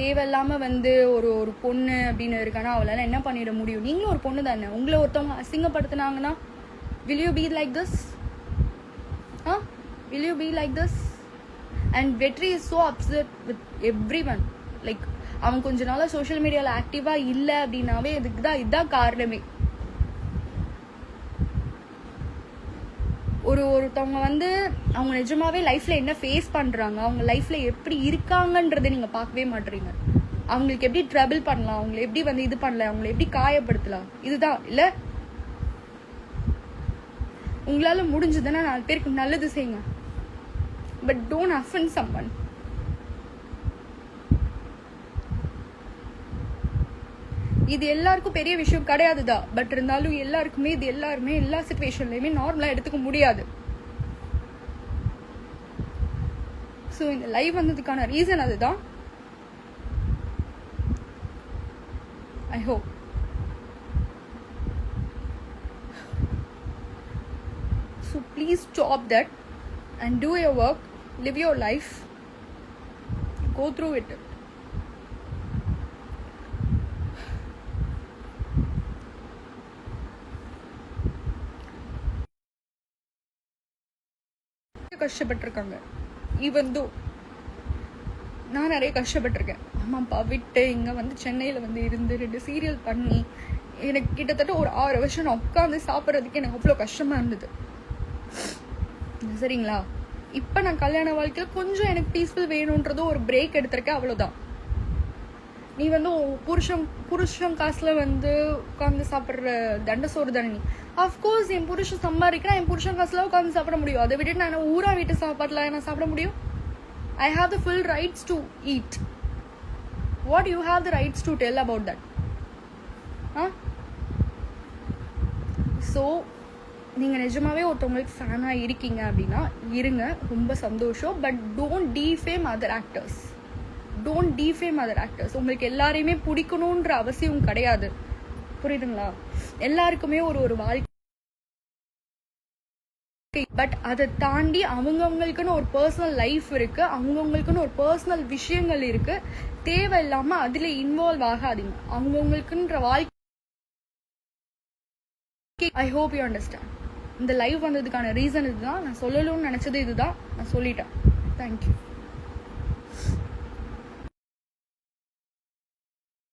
தேவையில்லாம வந்து ஒரு ஒரு பொண்ணு அப்படின்னு இருக்கானா அவளால என்ன பண்ணிட முடியும்? நீங்களும் ஒரு பொண்ணு தானே. உங்களை ஒருத்தவங்க அசிங்கப்படுத்தினாங்கன்னா will you be like this ah will you be like this and Vetri is so absurd with every one like அவன் கொஞ்ச நாளாக சோஷியல் மீடியாவில் ஆக்டிவாக இல்லை அப்படின்னாவே இதுக்கு தான் இதுதான் காரணமே. ஒரு ஒருத்தவங்க வந்து அவங்க நிஜமாவே லைஃப்ல என்ன ஃபேஸ் பண்றாங்க அவங்க லைஃப்ல எப்படி இருக்காங்கன்றதை நீங்க பார்க்கவே மாட்டீங்க அவங்களுக்கு எப்படி ட்ரபிள் பண்ணலாம் அவங்களை எப்படி வந்து இது பண்ணலாம் அவங்களை எப்படி காயப்படுத்தலாம் இதுதான். இல்ல? உங்களால முடிஞ்சதுன்னா நாலு பேருக்கு நல்லது செய்யுங்க. பட் டோன்ட் அஃபன் சம்மன் இது எல்லாருக்கும் பெரிய விஷயம் கிடையாதுதான் பட் இருந்தாலும் எல்லாருக்குமே இது எல்லாருமே எல்லா சுச்சுவேஷன்லையுமே நார்மலாக எடுத்துக்க முடியாது. ஸோ இந்த லைவ் வந்ததுக்கான ரீசன் அதுதான். I hope so please stop that and do your work live your life go through it கஷ்டப்பட்டிருக்காங்க. Even though நான் நிறைய கஷ்டப்பட்டிருக்கேன். அம்மா அப்பா விட்டு இங்கே வந்து சென்னையில் வந்து இருந்து ரெண்டு சீரியல் பண்ணி எனக்கு கிட்டத்தட்ட ஒரு ஆறு வருஷம் நான் உட்காந்து சாப்பிட்றதுக்கு எனக்கு அவ்வளோ கஷ்டமாக இருந்தது. சரிங்களா? இப்போ நான் கல்யாண வாழ்க்கையில் கொஞ்சம் எனக்கு பீஸ்ஃபுல் வேணுன்றதும் ஒரு பிரேக் எடுத்திருக்கேன் அவ்வளோதான் நீ வந்து புருஷன் புருஷன் காசுல வந்து உட்காந்து சாப்பிட்ற தண்ட சோறு தானே நீ? அஃப்கோர்ஸ் என் புருஷன் சம்பாதிக்கிறேன் என் புருஷன் காசுல உட்காந்து சாப்பிட முடியும். அதை விட்டு நான் ஊரா வீட்டு சாப்பாட்டில் நான் சாப்பிட முடியும்? I have the full rights to eat what you have the rights to tell about that ah so நீங்கள் நிஜமாவே ஒருத்தவங்களுக்கு ஃபேனாக இருக்கீங்க அப்படின்னா இருங்க ரொம்ப சந்தோஷம். But don't defame other actors don't defame other actors உங்களுக்கு எல்லாரையுமே பிடிக்கணுன்ற அவசியம் கிடையாது. புரியுதுங்களா? எல்லாருக்குமே ஒரு ஒரு வாழ்க்கை. பட் அதை தாண்டி அவங்கவுங்களுக்குன்னு ஒரு பர்சனல் லைஃப் இருக்கு. அவங்கவுங்களுக்குன்னு ஒரு பர்சனல் விஷயங்கள் இருக்கு. தேவையில்லாம அதுல இன்வால்வ் ஆகாதீங்க. அவங்கவுங்களுக்குன்ற வாழ்க்கை. ஐ ஹோப் யூ அண்டர்ஸ்டாண்ட் இந்த லைவ் வந்ததுக்கான ரீசன் இதுதான். நான் சொல்லணும்னு நினைச்சது இதுதான். நான் சொல்லிட்டேன். தேங்க்யூ